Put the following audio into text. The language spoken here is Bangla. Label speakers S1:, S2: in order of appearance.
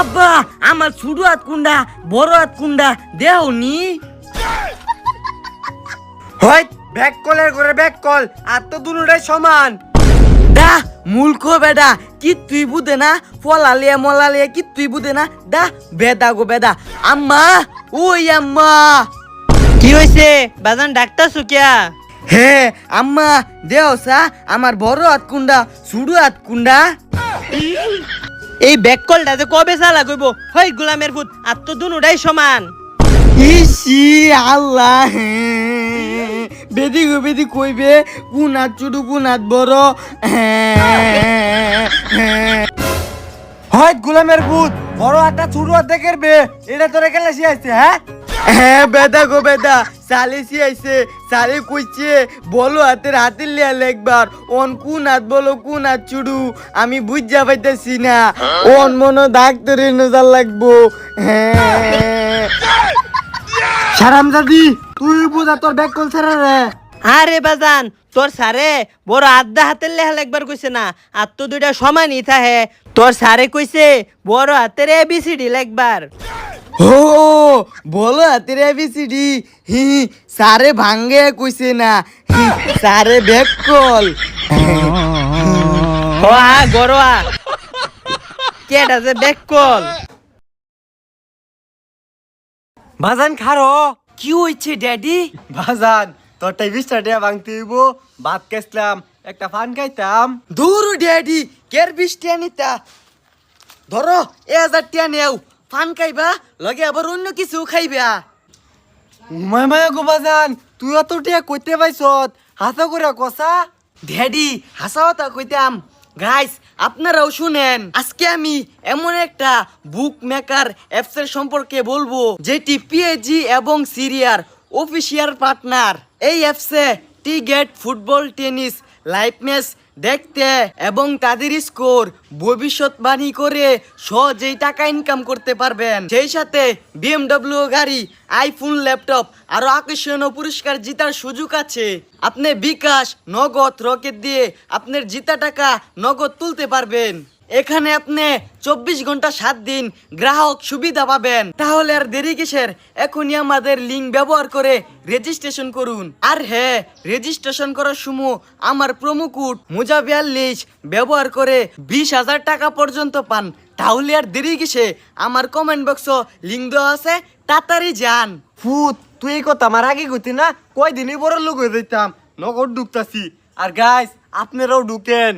S1: আব্বা আমার ছোট হাত কুন্ডা বড় হাত কুন্ডা দেও নি।
S2: হয় ব্যাক কলের করে ব্যাক কল আর তো দুটাই সমান।
S1: দা মূর্খ বেদা কি তুই বুঝে না ফলালিয়া মলালিয়া কি তুই বুঝে না। দা বেদা গো বেদা। আম্মা ওই আম্মা।
S3: কি হয়েছে বাজান ডাক্তার সুকিয়া
S1: হে আম্মা দেও সা আমার বড় হাত কুন্ডা ছোট হাত কুন্ডা।
S3: এই ব্যাক কলটা যে কবে চালা কইব? হই, গোলামের ফুট আর তো দুটাই সমান।
S1: ইসি, আল্লাহ বেদি গো, বেদি কইবে কোন হাত ছোট কোন হাত বড়
S2: হয় গোলামের ভূত, বড় হাতটা ছোট হাত দেখের বে, এটা তোরে সে আছে হ্যাঁ?
S1: হ্যাঁ বেদা গো বেদা। সালিসি আইছে সালে কইছে। বলো হাতের হাতের লিয়া লেখবার অন কোন হাত বলো কোন হাত চুড়ু? আমি বুঝা পাইতেছি না। অন মনো ডাক্তারে নজর লাগবো। হ্যাঁ।
S2: সারাম দাদি তুই বুঝা তোর ব্যাক কল ছাড়া রে?
S3: আরে বাজান তোর সারে বড় আধা হাতের লেহা লাগবার কইছে না। আর তো দুইটা সমানই থাহে তোর সারে কইছে বড় হাতের এবিসিডি লাগবার
S1: ও বলো হাতের এবিসিডি হি সারে ভাঙ্গে কইছে না। হি, সারে ব্যাক কল।
S3: হা গরোয়া কেটা যে কল।
S2: বাজান খারো।
S1: কি হইছে ড্যাডি?
S2: বাজান তোর টাই বিশটা টিয়া ভাঙতে হইব। ভাত খাইছিলাম একটা ফান খাইতাম।
S1: দূর ড্যাডি কের বৃষ্টি নিতা? ধরো এ হাজার টিয়া নেও। ফান খাইবা লগে আবার অন্য কিছু খাইবা।
S2: উমায় মায়া গো বাজান তুই অত টিয়া কইতে পাইছত হাতে করে কষা
S1: ড্যাডি হাসাওতা কইতাম। গাইস আপনারাও শুনেন। আজকে আমি এমন একটা বুক মেকার অ্যাপসের সম্পর্কে বলব যেটি পিএজি এবং সিরিয়ার অফিসিয়াল পার্টনার এই অ্যাপসে টি get football tennis live match দেখতে এবং তাদের স্কোর ভবিষ্যৎবাণী করে সহজেই টাকা ইনকাম করতে পারবেন। সেই সাথে বিএমডব্লিউ গাড়ি, আইফোন ল্যাপটপ আরও আকর্ষণীয় পুরস্কার জিতার সুযোগ আছে। আপনি বিকাশ, নগদ, রকেট দিয়ে আপনার জিতা টাকা নগদ তুলতে পারবেন। এখানে আপনি চব্বিশ ঘণ্টা সাত দিন গ্রাহক সুবিধা পাবেন। তাহলে আর দেরি কিসের? এখনই আমাদের লিঙ্ক ব্যবহার করে রেজিস্ট্রেশন করুন। আর হ্যাঁ রেজিস্ট্রেশন করার সময় আমার প্রোমো কোড মোজা বিয়াল্লিশ ব্যবহার করে বিশ হাজার টাকা পর্যন্ত পান। তাহলে আর দেরি কিসে? আমার কমেন্ট বক্স লিঙ্ক দেওয়া আছে, তাড়াতাড়ি যান।
S2: ফুত, তুই এই কথা আমার আগে কইতি না? কয়দিনই বড় লোক হয়ে যাইতাম, নগদ ঢুকতাছি। আর গাইস আপনারাও ঢুকেন।